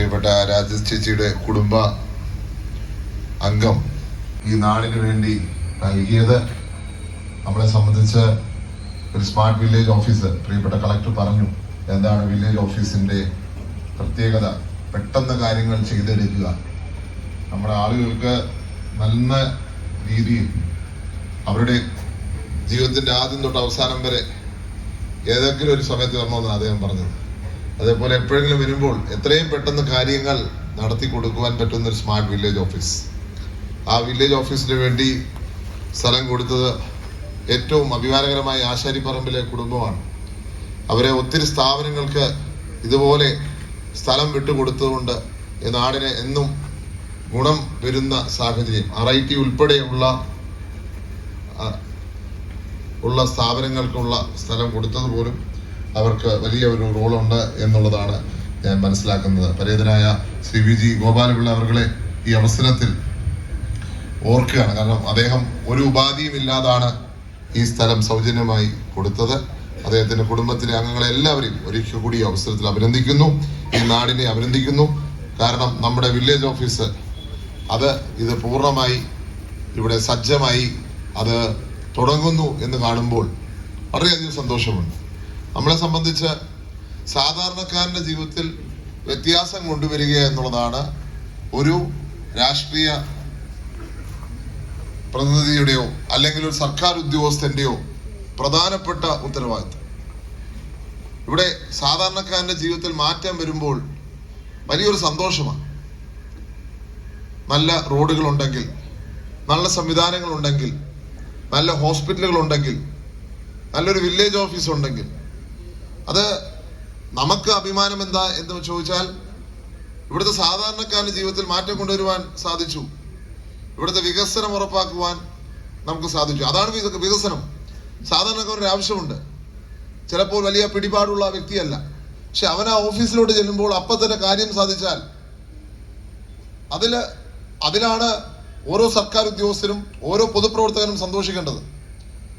പ്രിയപ്പെട്ട രാജേഷ് ചേച്ചിയുടെ കുടുംബ അംഗം ഈ നാടിന് വേണ്ടി നൽകിയത് നമ്മളെ സംബന്ധിച്ച് ഒരു സ്മാർട്ട് വില്ലേജ് ഓഫീസർ പ്രിയപ്പെട്ട കളക്ടർ പറഞ്ഞു എന്താണ് വില്ലേജ് ഓഫീസിന്റെ പ്രത്യേകത? പെട്ടെന്ന് കാര്യങ്ങൾ ചെയ്തെടുക്കുക. നമ്മുടെ ആളുകൾക്ക് നല്ല രീതിയിൽ അവരുടെ ജീവിതത്തിന്റെ ആദ്യം തൊട്ട് അവസാനം വരെ ഏതെങ്കിലും ഒരു സമയത്ത് വരണമെന്നാണ് അദ്ദേഹം പറഞ്ഞത്. അതേപോലെ എപ്പോഴെങ്കിലും വരുമ്പോൾ എത്രയും പെട്ടെന്ന് കാര്യങ്ങൾ നടത്തി കൊടുക്കുവാൻ പറ്റുന്ന ഒരു സ്മാർട്ട് വില്ലേജ് ഓഫീസ് ആ വില്ലേജ് ഓഫീസിന് വേണ്ടി സ്ഥലം കൊടുത്തത് ഏറ്റവും അഭിമാനകരമായ ആശാരിപ്പറമ്പിലെ കുടുംബമാണ്. അവരെ ഒത്തിരി സ്ഥാപനങ്ങൾക്ക് ഇതുപോലെ സ്ഥലം വിട്ടുകൊടുത്തതുകൊണ്ട് നാടിന് എന്നും ഗുണം വരുന്ന സാഹചര്യം. ആർ ഐ ടി ഉൾപ്പെടെയുള്ള ഉള്ള സ്ഥാപനങ്ങൾക്കുള്ള സ്ഥലം കൊടുത്തത് പോലും അവർക്ക് വലിയ ഒരു റോളുണ്ട് എന്നുള്ളതാണ് ഞാൻ മനസ്സിലാക്കുന്നത്. പരേതനായ ശ്രീ വി ജി ഗോപാലപിള്ള അവർകളെ ഈ അവസരത്തിൽ ഓർക്കുകയാണ്. കാരണം അദ്ദേഹം ഒരു ഉപാധിയും ഇല്ലാതാണ് ഈ സ്ഥലം സൗജന്യമായി കൊടുത്തത്. അദ്ദേഹത്തിന്റെ കുടുംബത്തിലെ അംഗങ്ങളെ എല്ലാവരെയും ഒരിക്കൽ കൂടി അവസരത്തിൽ അഭിനന്ദിക്കുന്നു. ഈ നാടിനെ അഭിനന്ദിക്കുന്നു. കാരണം നമ്മുടെ വില്ലേജ് ഓഫീസ് അത് ഇത് പൂർണമായി ഇവിടെ സജ്ജമായി അത് തുടങ്ങുന്നു എന്ന് കാണുമ്പോൾ വളരെയധികം സന്തോഷമുണ്ട്. നമ്മളെ സംബന്ധിച്ച് സാധാരണക്കാരന്റെ ജീവിതത്തിൽ വ്യത്യാസം കൊണ്ടുവരിക എന്നുള്ളതാണ് ഒരു രാഷ്ട്രീയ പ്രതിനിധിയുടെയോ അല്ലെങ്കിൽ ഒരു സർക്കാർ ഉദ്യോഗസ്ഥന്റെയോ പ്രധാനപ്പെട്ട ഉത്തരവാദിത്വം. ഇവിടെ സാധാരണക്കാരന്റെ ജീവിതത്തിൽ മാറ്റം വരുമ്പോൾ വലിയൊരു സന്തോഷമാണ്. നല്ല റോഡുകളുണ്ടെങ്കിൽ നല്ല സംവിധാനങ്ങളുണ്ടെങ്കിൽ നല്ല ഹോസ്പിറ്റലുകൾ ഉണ്ടെങ്കിൽ നല്ലൊരു വില്ലേജ് ഓഫീസ് ഉണ്ടെങ്കിൽ അത് നമുക്ക് അഭിമാനം എന്താ എന്ന് ചോദിച്ചാൽ ഇവിടുത്തെ സാധാരണക്കാരന്റെ ജീവിതത്തിൽ മാറ്റം കൊണ്ടുവരുവാൻ സാധിച്ചു. ഇവിടുത്തെ വികസനം ഉറപ്പാക്കുവാൻ നമുക്ക് സാധിച്ചു. അതാണ് വിക- വികസനം. സാധാരണക്കാരുടെ ആവശ്യമുണ്ട്. ചിലപ്പോൾ വലിയ പിടിപാടുള്ള വ്യക്തിയല്ല. പക്ഷെ അവൻ ആ ഓഫീസിലോട്ട് ചെല്ലുമ്പോൾ അപ്പം തന്നെ കാര്യം സാധിച്ചാൽ അതിൽ അതിലാണ് ഓരോ സർക്കാർ ഉദ്യോഗസ്ഥരും ഓരോ പൊതുപ്രവർത്തകനും സന്തോഷിക്കേണ്ടത്.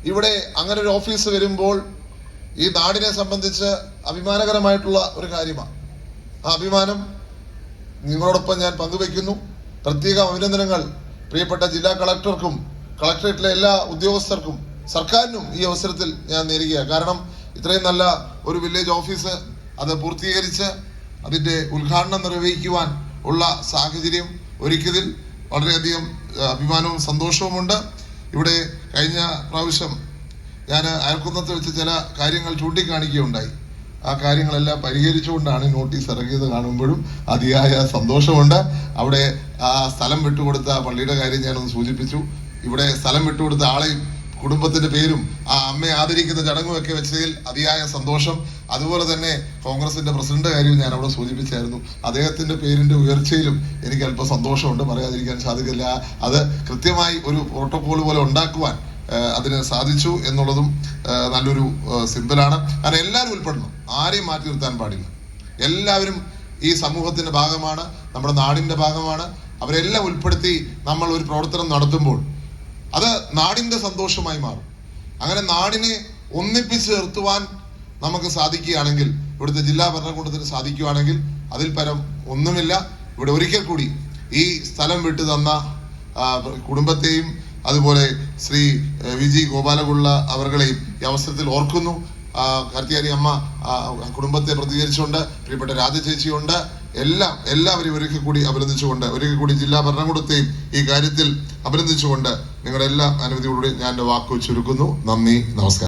ഇവിടെ അങ്ങനെ ഒരു ഓഫീസ് വരുമ്പോൾ ഈ നാടിനെ സംബന്ധിച്ച് അഭിമാനകരമായിട്ടുള്ള ഒരു കാര്യമാണ്. ആ അഭിമാനം നിങ്ങളോടൊപ്പം ഞാൻ പങ്കുവയ്ക്കുന്നു. പ്രത്യേക അഭിനന്ദനങ്ങൾ പ്രിയപ്പെട്ട ജില്ലാ കളക്ടർക്കും കളക്ടറേറ്റിലെ എല്ലാ ഉദ്യോഗസ്ഥർക്കും സർക്കാരിനും ഈ അവസരത്തിൽ ഞാൻ നേരുകയാണ്. കാരണം ഇത്രയും നല്ല ഒരു വില്ലേജ് ഓഫീസ് അത് പൂർത്തീകരിച്ച് അതിന്റെ ഉദ്ഘാടനം നിർവഹിക്കുവാൻ ഉള്ള സാഹചര്യം ഒരുക്കിയതിൽ വളരെയധികം അഭിമാനവും സന്തോഷവുമുണ്ട്. ഇവിടെ കഴിഞ്ഞ പ്രാവശ്യം ഞാൻ അയൽക്കുന്നത്ത് വെച്ച് ചില കാര്യങ്ങൾ ചൂണ്ടിക്കാണിക്കുകയുണ്ടായി. ആ കാര്യങ്ങളെല്ലാം പരിഹരിച്ചുകൊണ്ടാണ് നോട്ടീസ് ഇറങ്ങിയത് കാണുമ്പോഴും അതിയായ സന്തോഷമുണ്ട്. അവിടെ ആ സ്ഥലം വിട്ടുകൊടുത്ത പള്ളിയുടെ കാര്യം ഞാനൊന്ന് സൂചിപ്പിച്ചു. ഇവിടെ സ്ഥലം വിട്ടുകൊടുത്ത ആളെയും കുടുംബത്തിന്റെ പേരും ആ അമ്മയെ ആദരിക്കുന്ന ചടങ്ങുമൊക്കെ വെച്ചതിൽ അതിയായ സന്തോഷം. അതുപോലെ തന്നെ കോൺഗ്രസിന്റെ പ്രസിഡന്റ് കാര്യവും ഞാൻ അവിടെ സൂചിപ്പിച്ചായിരുന്നു. അദ്ദേഹത്തിന്റെ പേരിന്റെ ഉയർച്ചയിലും എനിക്ക് അല്പം സന്തോഷമുണ്ട്. പറയാതിരിക്കാൻ സാധിക്കില്ല. അത് കൃത്യമായി ഒരു പ്രോട്ടോകോൾ പോലെ ഉണ്ടാക്കുവാൻ അതിന് സാധിച്ചു എന്നുള്ളതും നല്ലൊരു സിമ്പിളാണ് കാരണം എല്ലാവരും ഉൾപ്പെടണം ആരെയും മാറ്റി നിർത്താൻ പാടില്ല. എല്ലാവരും ഈ സമൂഹത്തിന്റെ ഭാഗമാണ് നമ്മുടെ നാടിന്റെ ഭാഗമാണ്. അവരെല്ലാം ഉൾപ്പെടുത്തി നമ്മൾ ഒരു പ്രവർത്തനം നടത്തുമ്പോൾ അത് നാടിന്റെ സന്തോഷമായി മാറും. അങ്ങനെ നാടിനെ ഒന്നിപ്പിച്ച് നിർത്തുവാൻ നമുക്ക് സാധിക്കുകയാണെങ്കിൽ ഇവിടുത്തെ ജില്ലാ ഭരണകൂടത്തിന് സാധിക്കുകയാണെങ്കിൽ അതിൽ പരം ഒന്നുമില്ല. ഇവിടെ ഒരിക്കൽ കൂടി ഈ സ്ഥലം വിട്ടു തന്ന കുടുംബത്തെയും അതുപോലെ ശ്രീ വി ജി ഗോപാലപിള്ള അവരുടെയും ഈ അവസരത്തിൽ ഓർക്കുന്നു. കാർത്തിയാരി അമ്മ കുടുംബത്തെ പ്രതികരിച്ചുകൊണ്ട് പ്രിയപ്പെട്ട രാജചേച്ചിയുണ്ട് എല്ലാം എല്ലാവരെയും ഒരിക്കൽ കൂടി അഭിനന്ദിച്ചുകൊണ്ട് ഒരിക്കൽ കൂടി ജില്ലാ ഭരണകൂടത്തെയും ഈ കാര്യത്തിൽ അഭിനന്ദിച്ചുകൊണ്ട് നിങ്ങളുടെ എല്ലാ അനുമതിയോടുകൂടി ഞാൻ എന്റെ വാക്ക് ചുരുക്കുന്നു. നന്ദി നമസ്കാരം.